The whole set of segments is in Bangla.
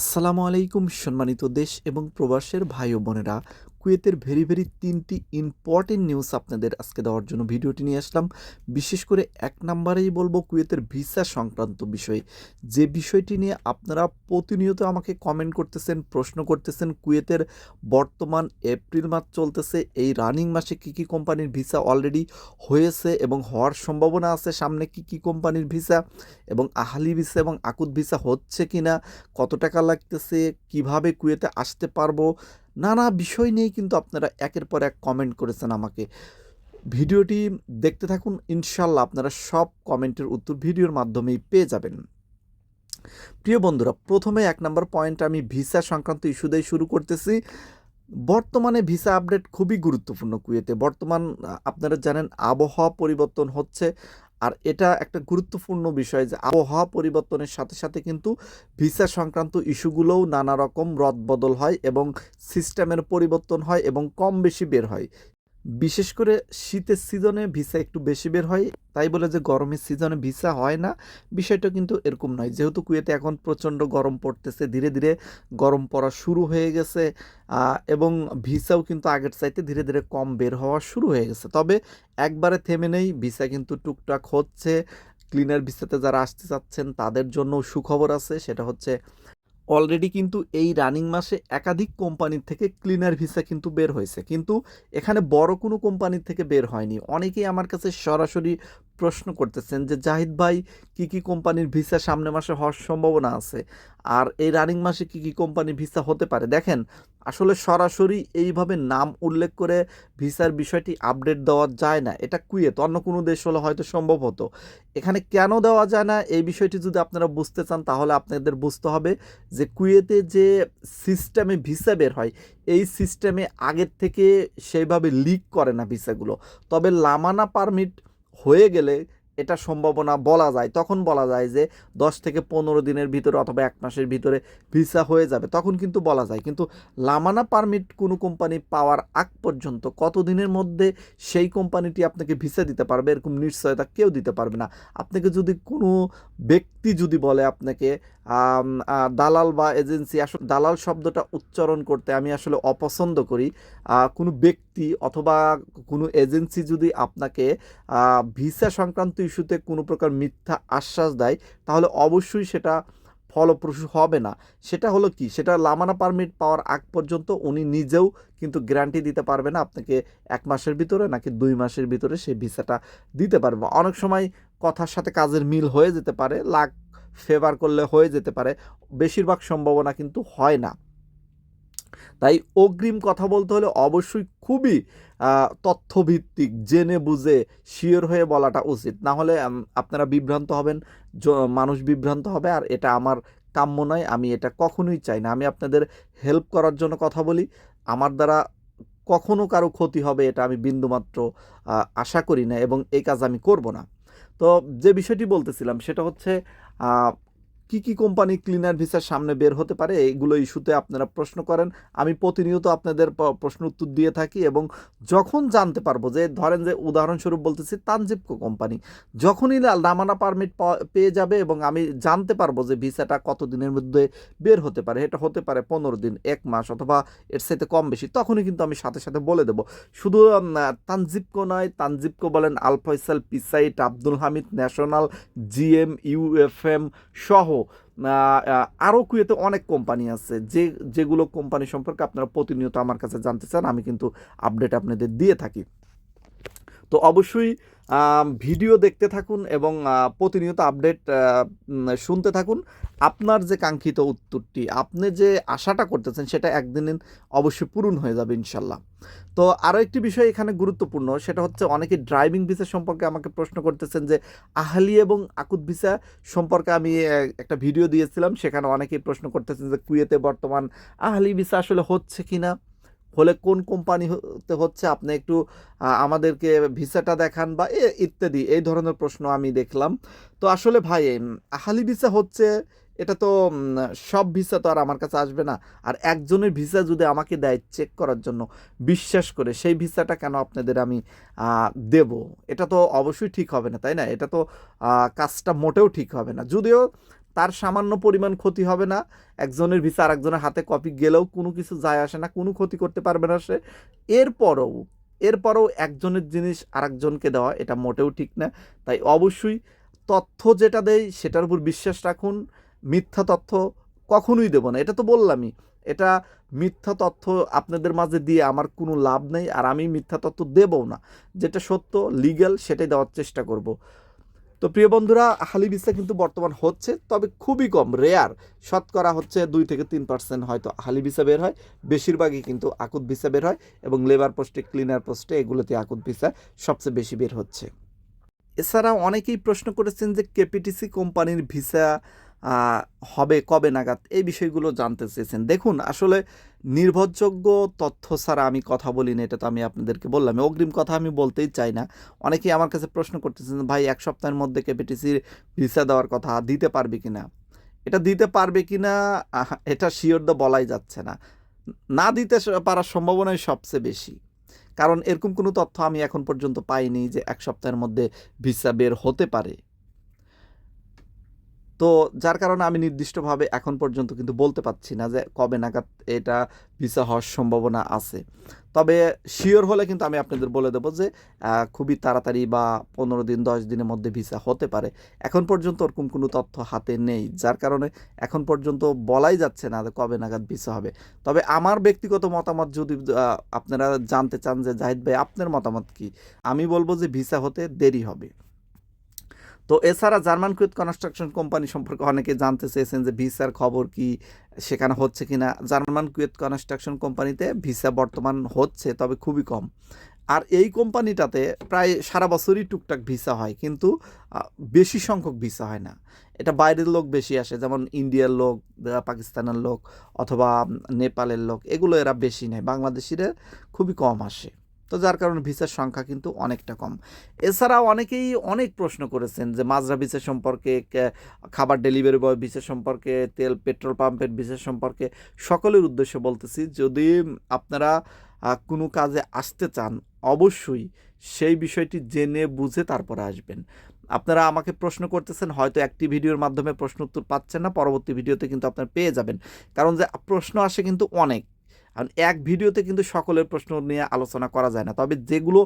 আসসালামু আলাইকুম সম্মানিত দেশ এবং প্রবাসের ভাই ও বোনেরা কুয়েতের ভেরি ভেরি তিনটি ইম্পর্টেন্ট নিউজ আপনাদের আজকে দেওয়ার জন্য ভিডিওটি নিয়ে আসলাম। বিশেষ করে এক নম্বরেই বলব কুয়েতের ভিসা সংক্রান্ত বিষয়। যে বিষয়টি নিয়ে আপনারা প্রতিনিয়ত আমাকে কমেন্ট করতেছেন, প্রশ্ন করতেছেন, কুয়েতের বর্তমান এপ্রিল মাস চলতেছে, এই রানিং মাসে কী কী কোম্পানির ভিসা অলরেডি হয়েছে এবং হওয়ার সম্ভাবনা আছে, সামনে কী কী কোম্পানির ভিসা এবং আহালি ভিসা এবং আকুত ভিসা হচ্ছে কি না কত টাকা লাগতেছে, কীভাবে কুয়েতে আসতে পারব নানা বিষয় নিয়েই কিন্তু আপনারা একের পর এক কমেন্ট করেছেন আমাকে। ভিডিওটি দেখতে থাকুন ইনশাল্লাহ আপনারা সব কমেন্টের উত্তর ভিডিওর মাধ্যমেই পেয়ে যাবেন। প্রিয় বন্ধুরা, প্রথমে এক নম্বর পয়েন্ট আমি ভিসা সংক্রান্ত ইস্যু দিয়ে শুরু করতেছি। বর্তমানে ভিসা আপডেট খুবই গুরুত্বপূর্ণ কুয়েতে। বর্তমান আপনারা জানেন, আবহাওয়া পরিবর্তন হচ্ছে। আর এটা একটা গুরুত্বপূর্ণ বিষয় যে আবহাওয়া পরিবর্তনের সাথে সাথে কিন্তু ভিসা সংক্রান্ত ইস্যুগুলোও নানা রকম রদবদল হয় এবং সিস্টেমের পরিবর্তন হয় এবং কম বেশি বের হয়। বিশেষ করে শীতের সিজনে ভিসা একটু বেশি বের হয়, তাই বলে যে গরমের সিজনে ভিসা হয় না, বিষয়টা কিন্তু এরকম নয়। যেহেতু কুয়েতে এখন প্রচণ্ড গরম পড়তেছে, ধীরে ধীরে গরম পড়া শুরু হয়ে গেছে এবং ভিসাও কিন্তু আগের চাইতে ধীরে ধীরে কম বের হওয়া শুরু হয়ে গেছে। তবে একবারে থেমে নেই, ভিসা কিন্তু টুকটাক হচ্ছে, ক্লিনার ভিসাতে যারা আসতে চাচ্ছেন তাদের জন্য সুখবর আছে, সেটা হচ্ছে অলরেডি কিন্তু এই রানিং মাসে একাধিক কোম্পানির থেকে ক্লিনার ভিসা কিন্তু বের হয়েছে। কিন্তু এখানে বড় কোনো কোম্পানির থেকে বের হয়নি। অনেকেই আমার কাছে সরাসরি প্রশ্ন করতেছেন যে, জাহিদ ভাই, কি কি কোম্পানির ভিসা সামনে মাসে হওয়ার সম্ভাবনা আছে? আর এই রানিং মাসে কি কি কোম্পানির ভিসা হতে পারে? দেখেন, আসলে সরাসরি এইভাবে নাম উল্লেখ করে ভিসার বিষয়টি আপডেট দেওয়া যায় না। এটা কুয়েত, অন্য কোনো দেশ হলে হয়তো সম্ভব হতো। এখানে কেন দেওয়া যায় না? এই বিষয়টি যদি আপনারা বুঝতে চান, তাহলে আপনাদের বুঝতে হবে যে, কুয়েতে যে সিস্টেমে ভিসা বের হয়, এই সিস্টেমে আগের থেকে সেইভাবে লিক করে না ভিসাগুলো। তবে লামানা পারমিট হয়ে গেলে এটা সম্ভাবনা বলা যায়। তখন বলা যায় যে দশ থেকে পনেরো দিনের ভিতরে অথবা এক মাসের ভিতরে ভিসা হয়ে যাবে। তখন কিন্তু বলা যায়। কিন্তু লামানা পারমিট কোনো কোম্পানি পাওয়ার আগ পর্যন্ত কত দিনের মধ্যে সেই কোম্পানিটি আপনাকে ভিসা দিতে পারবে এরকম নিশ্চয়তা কেউ দিতে পারবে না। আপনাকে যদি কোনো ব্যক্তি যদি বলে আপনাকে দালাল বা এজেন্সি আসলে দালাল শব্দটা উচ্চারণ করতে আমি আসলে অপছন্দ করি কোনো ব্যক্তি অথবা কোনো এজেন্সি যদি আপনাকে ভিসা সংক্রান্ত ইস্যুতে কোনো প্রকার মিথ্যা আশ্বাস দেয়, তাহলে অবশ্যই সেটা ফলপ্রসূ হবে না। সেটা হলো কি? সেটা লামানা পারমিট পাওয়ার আগ পর্যন্ত উনি নিজেও কিন্তু গ্যারান্টি দিতে পারবে না, আপনাকে এক মাসের ভিতরে নাকি দুই মাসের ভিতরে সেই ভিসাটা দিতে পারবে। অনেক সময় কথার সাথে কাজের মিল হয়ে যেতে পারে লাখ ফেভার করলে হয়ে যেতে পারে, বেশিরভাগ সম্ভাবনা কিন্তু হয় না। তাই অগ্রিম কথা বলতে হলে অবশ্যই খুবই তথ্যভিত্তিক, জেনে বুঝে, শিওর হয়ে বলাটা উচিত। না হলে আপনারা বিভ্রান্ত হবেন মানুষ বিভ্রান্ত হবে, আর এটা আমার কাম্য নয়, আমি এটা কখনোই চাই না। আমি আপনাদের হেল্প করার জন্য কথা বলি। আমার দ্বারা কখনো কারও ক্ষতি হবে, এটা আমি বিন্দুমাত্র আশা করি না এবং এই কাজ আমি করব না। তো যে বিষয়টি বলতেছিলাম, সেটা হচ্ছে কি কি কোম্পানি ক্লিনার ভিসার সামনে বের হতে পারে এইগুলো ইস্যুতে আপনারা প্রশ্ন করেন। আমি প্রতিনিয়ত আপনাদের প্রশ্ন উত্তর দিয়ে থাকি এবং যখন জানতে পারব যে, ধরেন যে উদাহরণস্বরূপ বলতেছি তানজিপকো কোম্পানি। যখনই নামানা পারমিট পেয়ে যাবে এবং আমি জানতে পারব যে ভিসাটা কত দিনের মধ্যে বের হতে পারে। এটা হতে পারে পনেরো দিন, এক মাস অথবা এর সাথে কম বেশি। তখনই কিন্তু আমি সাথে সাথে বলে দেবো। শুধু তানজিপকো নয় তানজিপকো বলেন Al Faisal পিসাইট, Abdul Hamid, national, GM, UFM সহ আরও কুয়েতে অনেক কোম্পানি আছে। যে, যেগুলো কোম্পানি সম্পর্কে আপনারা প্রতিনিয়ত আমার কাছে জানতে চান, আমি কিন্তু আপডেট আপনাদের দিয়ে থাকি। তো অবশ্যই ভিডিও দেখতে থাকুন এবং প্রতিনিয়ত আপডেট শুনতে থাকুন। আপনার যে কাঙ্ক্ষিত উত্তরটি, আপনি যে আশাটা করতেছেন সেটা একদিন অবশ্যই পূরণ হয়ে যাবে ইনশাল্লাহ। তো আরও একটি বিষয় এখানে গুরুত্বপূর্ণ, সেটা হচ্ছে অনেকে ড্রাইভিং ভিসা সম্পর্কে আমাকে প্রশ্ন করতেছেন যে, আহলি এবং আকুত ভিসা সম্পর্কে আমি একটা ভিডিও দিয়েছিলাম, সেখানে অনেকেই প্রশ্ন করতেছেন যে, কুয়েতে বর্তমান আহলি ভিসা আসলে হচ্ছে কি না হলে কোন কোম্পানি হতে হচ্ছে? আপনি একটু আমাদেরকে ভিসাটা দেখান বা এ, ইত্যাদি, এই ধরনের প্রশ্ন আমি দেখলাম। তো আসলে ভাই আহালি ভিসা হচ্ছে, এটা তো সব ভিসা তো আর আমার কাছে আসবে না। আর একজনের ভিসা যদি আমাকে দেয় চেক করার জন্য, বিশ্বাস করে সেই ভিসাটা কেন আপনাদের আমি দেব? এটা তো অবশ্যই ঠিক হবে না, তাই না? এটা তো কাজটা মোটেও ঠিক হবে না। যদিও তার সামান্য পরিমাণ ক্ষতি হবে না। একজনের ভিসা আরেকজনের হাতে কপি গেলেও কোনো কিছু যায় আসে না, কোনো ক্ষতি করতে পারবে না সে। এরপরও এরপরও একজনের জিনিস আরেকজনকে দেওয়া এটা মোটেও ঠিক না। তাই অবশ্যই তথ্য যেটা দেয় সেটার উপর বিশ্বাস রাখুন। মিথ্যা তথ্য কখনোই দেবো না। এটা তো বললামই, এটা মিথ্যা তথ্য আপনাদের মাঝে দিয়ে আমার কোনো লাভ নেই আর আমি মিথ্যা তথ্য দেবও না। যেটা সত্য লিগ্যাল সেটাই দেওয়ার চেষ্টা করব। তো প্রিয় বন্ধুরা হালি ভিসা কিন্তু বর্তমান হচ্ছে, তবে খুবই কম রেয়ার শতকরা হচ্ছে দুই থেকে তিন পার্সেন্ট হয়তো হালি ভিসা বের হয়। বেশিরভাগই কিন্তু আকুত ভিসা বের হয় এবং লেবার পোস্টে ক্লিনার পোস্টে এগুলোতে আকুত ভিসা সবচেয়ে বেশি বের হচ্ছে। এছাড়া অনেকেই প্রশ্ন করেছেন যে কেপিটিসি কোম্পানির ভিসা হবে কবে নাগাদ? এই বিষয়গুলো জানতে চেয়েছেন। দেখুন, আসলে নির্ভরযোগ্য তথ্য ছাড়া আমি কথা বলি না এটা তো আমি আপনাদেরকে বললাম। অগ্রিম কথা আমি বলতেই চাই না। অনেকেই আমার কাছে প্রশ্ন করতেছেন, ভাই, এক সপ্তাহের মধ্যে কেপিটিসির ভিসা দেওয়ার কথা দিতে পারবে কি না এটা দিতে পারবে কি না এটা শিওর তো বলাই যাচ্ছে না। না দিতে পারার সম্ভাবনাই সবচেয়ে বেশি। কারণ এরকম কোনো তথ্য আমি এখন পর্যন্ত পাইনি যে এক সপ্তাহের মধ্যে ভিসা বের হতে পারে। তো যার কারণে আমি নির্দিষ্টভাবে এখন পর্যন্ত কিন্তু বলতে পারছি না যে কবে নাগাদ এটা ভিসা হওয়ার সম্ভাবনা আছে। তবে শিওর হলে কিন্তু আমি আপনাদের বলে দেবো যে খুবই তাড়াতাড়ি বা পনেরো দিন, দশ দিনের মধ্যে ভিসা হতে পারে। এখন পর্যন্ত ওরকম কোনো তথ্য হাতে নেই, যার কারণে এখন পর্যন্ত বলাই যাচ্ছে না কবে নাগাদ ভিসা হবে। তবে আমার ব্যক্তিগত মতামত যদি আপনারা জানতে চান যে, জাহিদ ভাই, আপনার মতামত কি? আমি বলব যে, ভিসা হতে দেরি হবে। তো এছাড়া জার্মান কুয়েত কনস্ট্রাকশন কোম্পানি সম্পর্কে অনেকে জানতে চেয়েছেন যে ভিসার খবর কি, সেখানে হচ্ছে কি না জার্মান কুয়েত কনস্ট্রাকশন কোম্পানিতে ভিসা বর্তমান হচ্ছে, তবে খুবই কম। আর এই কোম্পানিটাতে প্রায় সারা বছরই টুকটাক ভিসা হয়, কিন্তু বেশি সংখ্যক ভিসা হয় না। এটা বাইরের লোক বেশি আসে, যেমন ইন্ডিয়ার লোক পাকিস্তানের লোক, অথবা নেপালের লোক, এগুলো এরা বেশি নেয়। বাংলাদেশিরা খুবই কম আসে। তো যার কারণে ভিসার সংখ্যা কিন্তু অনেকটা কম। এছাড়াও অনেকেই অনেক প্রশ্ন করেছেন যে মাজরা ভিসা সম্পর্কে খাবার ডেলিভারি বয় ভিসা সম্পর্কে, তেল, পেট্রোল পাম্পের ভিসা সম্পর্কে সকলের উদ্দেশ্যে বলতেছি, যদি আপনারা কোনো কাজে আসতে চান, অবশ্যই সেই বিষয়টি জেনে বুঝে তারপরে আসবেন। আপনারা আমাকে প্রশ্ন করতেছেন, হয়তো একটি ভিডিওর মাধ্যমে প্রশ্ন উত্তর পাচ্ছেন না, পরবর্তী ভিডিওতে কিন্তু আপনারা পেয়ে যাবেন। কারণ যে প্রশ্ন আসে কিন্তু অনেক। কারণ এক ভিডিওতে কিন্তু সকলের প্রশ্ন নিয়ে আলোচনা করা যায় না। তবে যেগুলো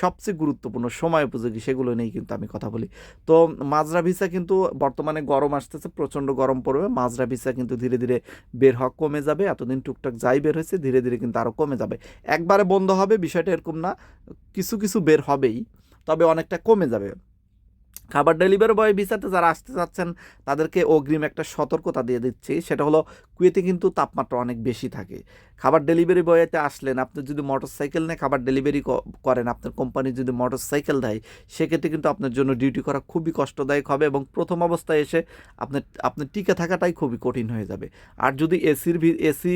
সবচেয়ে গুরুত্বপূর্ণ, সময় উপযোগী, সেগুলো নিয়েই কিন্তু আমি কথা বলি। তো মাজরা ভিসা কিন্তু বর্তমানে গরম আসতেছে, প্রচণ্ড গরম পড়বে। মাজরা ভিসা কিন্তু ধীরে ধীরে বের হওয়া কমে যাবে। এতদিন টুকটাক যাই বের হয়েছে, ধীরে ধীরে কিন্তু আরও কমে যাবে। একবারে বন্ধ হবে, বিষয়টা এরকম না। কিছু কিছু বের হবেই, তবে অনেকটা কমে যাবে। খাবার ডেলিভারি বয় ভিসাতে যারা আসতে চাচ্ছেন, তাদেরকে অগ্রিম একটা সতর্কতা দিয়ে দিচ্ছি। সেটা হলো, কুয়েতে কিন্তু তাপমাত্রা অনেক বেশি থাকে। খাবার ডেলিভারি বয়েতে আসলেন, আপনি যদি মোটর সাইকেল নিয়ে খাবার ডেলিভারি করেন, আপনার কোম্পানি যদি মোটর সাইকেল দেয়, সেক্ষেত্রে কিন্তু আপনার জন্য ডিউটি করা খুবই কষ্টদায়ক হবে এবং প্রথম অবস্থায় এসে আপনার আপনার টিকে থাকাটাই খুবই কঠিন হয়ে যাবে। আর যদি এসির ভি, এসি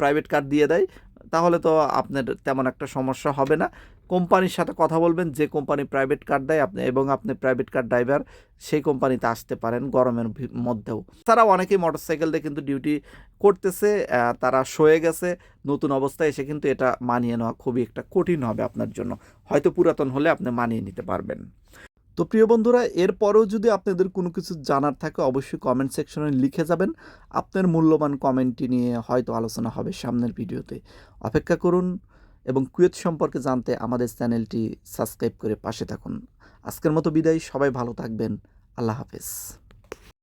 প্রাইভেট কার দিয়ে দেয়, তাহলে তো আপনার তেমন একটা সমস্যা হবে না। কোম্পানির সাথে কথা বলবেন, যে কোম্পানি প্রাইভেট কার দেয় আপনি এবং আপনি প্রাইভেট কার ড্রাইভার সেই কোম্পানিতে আসতে পারেন গরমের মধ্যেও। তারা অনেকেই মোটরসাইকেল দিয়ে কিন্তু ডিউটি করতেছে তারা সয়ে গেছে, নতুন অবস্থায় এসে কিন্তু এটা মানিয়ে নেওয়া খুবই একটা কঠিন হবে আপনার জন্য। হয়তো পুরাতন হলে আপনি মানিয়ে নিতে পারবেন। তো প্রিয় বন্ধুরা, এরপরেও যদি আপনাদের কোনো কিছু জানার থাকে, অবশ্যই কমেন্ট সেকশনে লিখে যাবেন। আপনার মূল্যবান কমেন্টটি নিয়ে হয়তো আলোচনা হবে সামনের ভিডিওতে অপেক্ষা করুন এবং কুয়েত সম্পর্কে জানতে আমাদের চ্যানেলটি সাবস্ক্রাইব করে পাশে থাকুন। আজকের মতো বিদায়, সবাই ভালো থাকবেন। আল্লাহ হাফেজ।